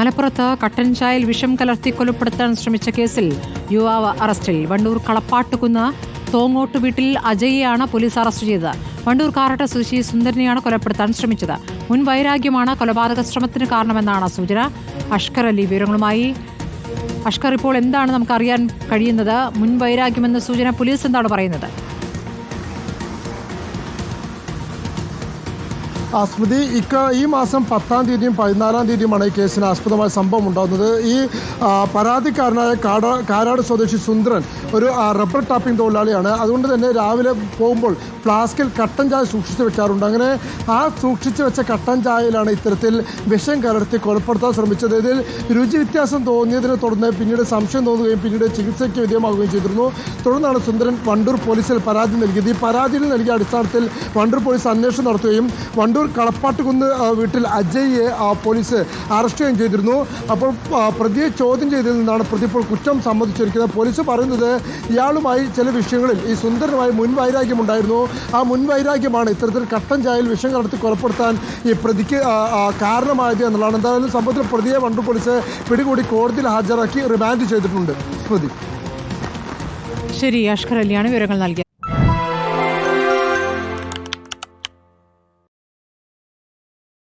മലപ്പുറത്ത് കട്ടൻ ചായൽ വിഷം കലർത്തി കൊലപ്പെടുത്താൻ ശ്രമിച്ച കേസിൽ യുവാവ് അറസ്റ്റിൽ. വണ്ടൂർ കളപ്പാട്ടുകുന്ന് തോങ്ങോട്ട് വീട്ടിൽ അജയെയാണ് പോലീസ് അറസ്റ്റ് ചെയ്തത്. വണ്ടൂർ കാറട്ട സുശി സുന്ദരനെയാണ് കൊലപ്പെടുത്താൻ ശ്രമിച്ചത്. മുൻ വൈരാഗ്യമാണ് കൊലപാതക ശ്രമത്തിന് കാരണമെന്നാണ് സൂചന. അഷ്കർ അലി വിവരങ്ങളുമായി. അഷ്കർ ഇപ്പോൾ എന്താണ് നമുക്ക് അറിയാൻ കഴിയുന്നത്? മുൻ വൈരാഗ്യമെന്ന സൂചന പോലീസ് എന്താണ് പറയുന്നത്? ആ, സ്മൃതി ഇക്ക ഈ മാസം പത്താം തീയതിയും പതിനാലാം തീയതിയുമാണ് ഈ കേസിന് ആസ്പദമായ സംഭവം ഉണ്ടാകുന്നത്. ഈ പരാതിക്കാരനായ കാട കാരാട് സ്വദേശി സുന്ദരൻ ഒരു റബ്ബർ ടാപ്പിംഗ് തൊഴിലാളിയാണ്. അതുകൊണ്ട് തന്നെ രാവിലെ പോകുമ്പോൾ ഫ്ലാസ്കിൽ കട്ടൻ ചായ സൂക്ഷിച്ചു വെക്കാറുണ്ട്. അങ്ങനെ ആ സൂക്ഷിച്ചു വെച്ച കട്ടൻ ചായയിലാണ് ഇത്തരത്തിൽ വിഷം കലർത്തി കൊലപ്പെടുത്താൻ ശ്രമിച്ചത്. ഇതിൽ രുചി വ്യത്യാസം തോന്നിയതിനെ തുടർന്ന് പിന്നീട് സംശയം തോന്നുകയും പിന്നീട് ചികിത്സയ്ക്ക് വിധേയമാവുകയും ചെയ്തിരുന്നു. തുടർന്നാണ് സുന്ദരൻ വണ്ടൂർ പോലീസിൽ പരാതി നൽകിയത്. ഈ പരാതിയിൽ നൽകിയ അടിസ്ഥാനത്തിൽ വണ്ടൂർ പോലീസ് അന്വേഷണം നടത്തുകയും വണ്ടൂർ കളപ്പാട്ടുകുന്ന് ആ, വീട്ടിൽ അജയ്യെ പോലീസ് അറസ്റ്റ് ചെയ്യുകയും ചെയ്തിരുന്നു. അപ്പോൾ പ്രതിയെ ചോദ്യം ചെയ്തതിൽ നിന്നാണ് പ്രതി ഇപ്പോൾ കുറ്റം സമ്മതിച്ചിരിക്കുന്നത്. പോലീസ് പറയുന്നത് ഇയാളുമായി ചില വിഷയങ്ങളിൽ ഈ സുന്ദരനുമായി മുൻ വൈരാഗ്യമുണ്ടായിരുന്നു ആ മുൻവൈരാഗ്യമാണ് ഇത്തരത്തിൽ കട്ടൻ ചായയിൽ വിഷം കടത്തി കൊലപ്പെടുത്താൻ ഈ പ്രതിക്ക് കാരണമായത് എന്നുള്ളതാണ്. എന്തായാലും സംഭവത്തിൽ പ്രതിയെ വണ്ടൂർ പോലീസ് പിടികൂടി കോടതിയിൽ ഹാജരാക്കി റിമാൻഡ് ചെയ്തിട്ടുണ്ട്. സ്മൃതി ശരി അഷ്കർ അലിയാണ് വിവരങ്ങൾ നൽകിയത്.